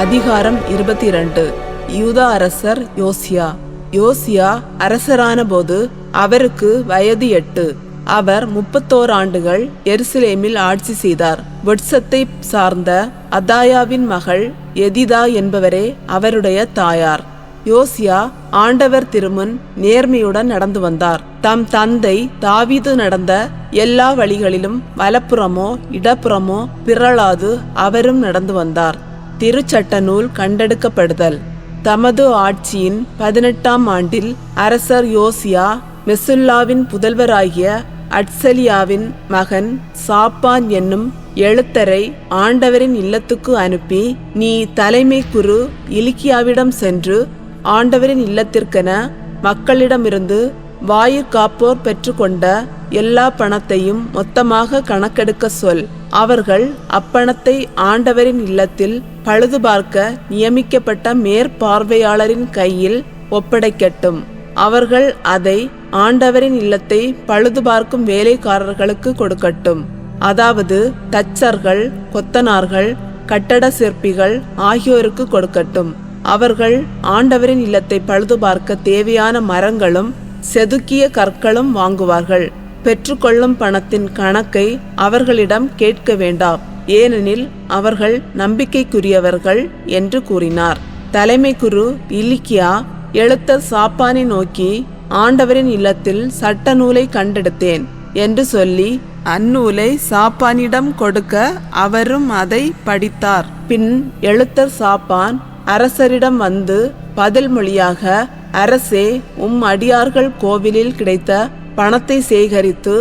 அதிகாரம் இருபத்தி இரண்டு யூதா அரசர் யோசியா. யோசியா அரசரான போது அவருக்கு வயது எட்டு. அவர் முப்பத்தோரு ஆண்டுகள் எருசலேமில் ஆட்சி செய்தார். வட்சத்தை சார்ந்த அதாயாவின் மகள் எதிதா என்பவரே அவருடைய தாயார். யோசியா ஆண்டவர் திருமுன் நேர்மையுடன் நடந்து வந்தார். தம் தந்தை தாவீது நடந்த எல்லா வழிகளிலும் வலப்புறமோ இடப்புறமோ பிறளாது அவரும் நடந்து வந்தார். திருச்சட்ட நூல் கண்டெடுக்கப்படுதல். தமது ஆட்சியின் பதினெட்டாம் ஆண்டில் அரசர் யோசியா மெசுல்லாவின் புதல்வராகிய அட்சலியாவின் மகன் சாப்பான் என்னும் எழுத்தரை ஆண்டவரின் இல்லத்துக்கு அனுப்பி நீ தலைமை குரு இலிக்கியாவிடம் சென்று ஆண்டவரின் இல்லத்திற்கென மக்களிடமிருந்து வாயிற் காப்போர் பெற்றுக்கொண்ட எல்லா பணத்தையும் மொத்தமாக கணக்கெடுக்க சொல். அவர்கள் அப்பணத்தை ஆண்டவரின் இல்லத்தில் பழுது பார்க்க நியமிக்கப்பட்ட மேற்பார்வையாளரின் கையில் ஒப்படைக்கட்டும். அவர்கள் அதை ஆண்டவரின் இல்லத்தை பழுது பார்க்கும் வேலைக்காரர்களுக்கு கொடுக்கட்டும். அதாவது தச்சர்கள் கொத்தனார்கள் கட்டட சிற்பிகள் ஆகியோருக்கு கொடுக்கட்டும். அவர்கள் ஆண்டவரின் இல்லத்தை பழுது பார்க்க தேவையான மரங்களும் செதுக்கிய கற்களும் வாங்குவார்கள். பெற்றுக்கொள்ளும் பணத்தின் கணக்கை அவர்களிடம் கேட்க வேண்டாம். ஏனெனில் அவர்கள் நம்பிக்கைக்குரியவர்கள் என்று கூறினார். தலைமை குரு இலிக்கியா எழுத்தர் சாப்பானை நோக்கி ஆண்டவரின் இல்லத்தில் சட்ட நூலை கண்டெடுத்தேன் என்று சொல்லி அந்நூலை சாப்பானிடம் கொடுக்க அவரும் அதை படித்தார். பின் எழுத்தர் சாப்பான் அரசரிடம் வந்து பதில் மொழியாக அரசே உம் அடியார்கள் கோவிலில் கிடைத்த பணத்தை சேகரித்து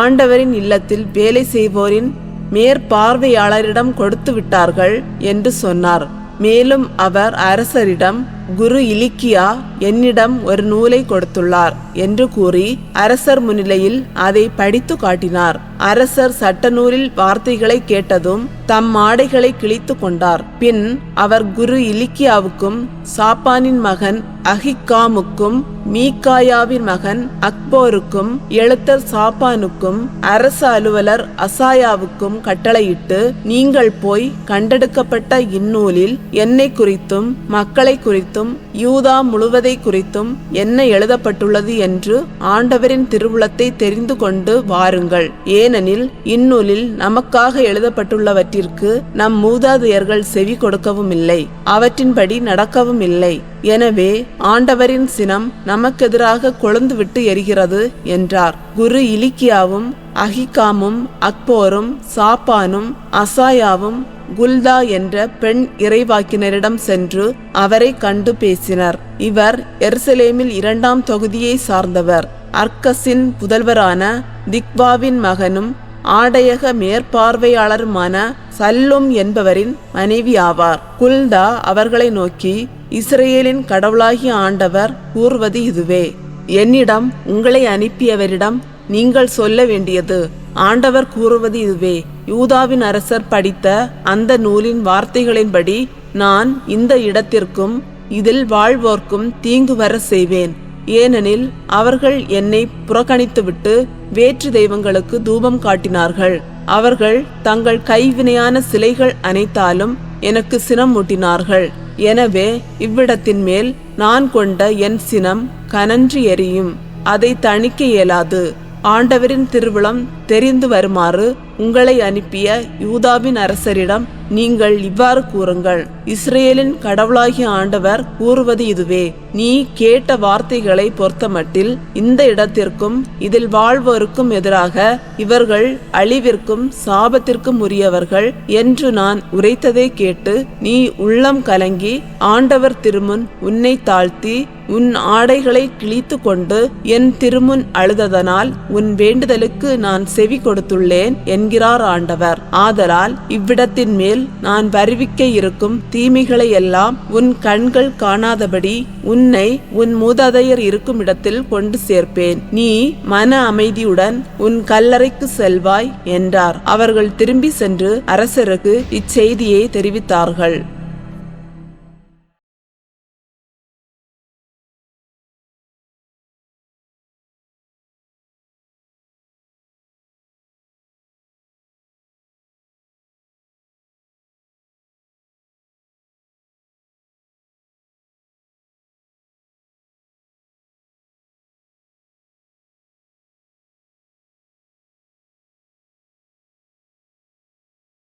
ஆண்டவரின் இல்லத்தில் வேலை செய்வோரின் மேற்பார்வையாளரிடம் கொடுத்து விட்டார்கள் என்று சொன்னார். மேலும் அவர் அரசரிடம் குரு இலிக்கியா என்னிடம் ஒரு நூலை கொடுத்துள்ளார் என்று கூறி அரசர் முன்னிலையில் அதை படித்து காட்டினார். அரசர் சட்டநூரில் வார்த்தைகளை கேட்டதும் தம் ஆடைகளை கிழித்து கொண்டார். பின் அவர் குரு இலிக்கியாவுக்கும் சாப்பானின் மகன் அஹிக்காமுக்கும் மீகாயாவின் மகன் அக்போருக்கும் எழுத்தர் சாப்பானுக்கும் அரசு அலுவலர் அசாயாவுக்கும் கட்டளையிட்டு நீங்கள் போய் கண்டெடுக்கப்பட்ட இந்நூலில் என்னை குறித்தும் மக்களை குறித்தும் யூதா முழுவதை குறித்தும் என்ன எழுதப்பட்டுள்ளது என்று ஆண்டவரின் திருவுளத்தை தெரிந்து கொண்டு வாருங்கள். ஏனெனில் இந்நூலில் நமக்காக எழுதப்பட்டுள்ளவற்றிற்கு நம் மூதாதையர்கள் செவி கொடுக்கவும் இல்லை அவற்றின்படி நடக்கவும் இல்லை எனவே ஆண்டவரின் சினம் நமக்கெதிராக கொழுந்துவிட்டு எரிகிறது என்றார். குரு இலிக்கியாவும் அஹிகாமும் அக்போரும் சாப்பானும் அசாயாவும் குல்தா என்ற பெண் இறைவாக்கினரிடம் சென்று அவரை கண்டு பேசினர். இவர் எருசலேமில் இரண்டாம் தொகுதியை சார்ந்தவர். அர்க்கஸின் புதல்வரான திக்வாவின் மகனும் ஆடையக மேற்பார்வையாளருமான சல்லும் என்பவரின் மனைவி ஆவார். குல்தா அவர்களை நோக்கி இஸ்ரேலின் கடவுளாகிய ஆண்டவர் கூறுவது இதுவே. என்னிடம் உங்களை அனுப்பியவரிடம் நீங்கள் சொல்ல வேண்டியது ஆண்டவர் கூறுவது இதுவே. யூதாவின் அரசர் படித்த அந்த நூலின் வார்த்தைகளின்படி நான் இந்த இடத்திற்கும் இதில் வாழ்வோர்க்கும் தீங்கு வர செய்வேன். ஏனெனில் அவர்கள் என்னை புறக்கணித்துவிட்டு வேற்று தெய்வங்களுக்கு தூபம் காட்டினார்கள். அவர்கள் தங்கள் கைவினையான சிலைகள் அனைத்தாலும் எனக்கு சினம் மூட்டினார்கள் எனவே இவ்விடத்தின் மேல் நான் கொண்ட என் சினம் கனன்று எரியும். அதை தணிக்க இயலாது. ஆண்டவரின் திருவிழம் தெரிந்து வருமாறு உங்களை அனுப்பிய யூதாவின் அரசரிடம் நீங்கள் இவ்வாறு கூறுங்கள் இஸ்ரேலின் கடவுளாகிய ஆண்டவர் கூறுவது இதுவே நீ கேட்ட வார்த்தைகளை பொறுத்தமட்டில் இந்த இடத்திற்கும் இதில் வாழ்வோருக்கும் எதிராக இவர்கள் அழிவிற்கும் சாபத்திற்கும் உரியவர்கள் என்று நான் உரைத்ததை கேட்டு நீ உள்ளம் கலங்கி ஆண்டவர் திருமுன் உன்னை தாழ்த்தி உன் ஆடைகளை கிழித்து கொண்டு என் திருமுன் அழுததனால் உன் வேண்டுதலுக்கு நான் செவி கொடுத்துள்ளேன் என்கிறார் ஆண்டவர். ஆதலால் இவ்விடத்தின் மேல் நான் வருவிக்க இருக்கும் தீமைகளை எல்லாம் உன் கண்கள் காணாதபடி உன்னை உன் மூதாதையர் இருக்கும் இடத்தில் கொண்டு சேர்ப்பேன். நீ மன அமைதியுடன் உன் கல்லறைக்கு செல்வாய் என்றார். அவர்கள் திரும்பி சென்று அரசருக்கு இச்செய்தியை தெரிவித்தார்கள்.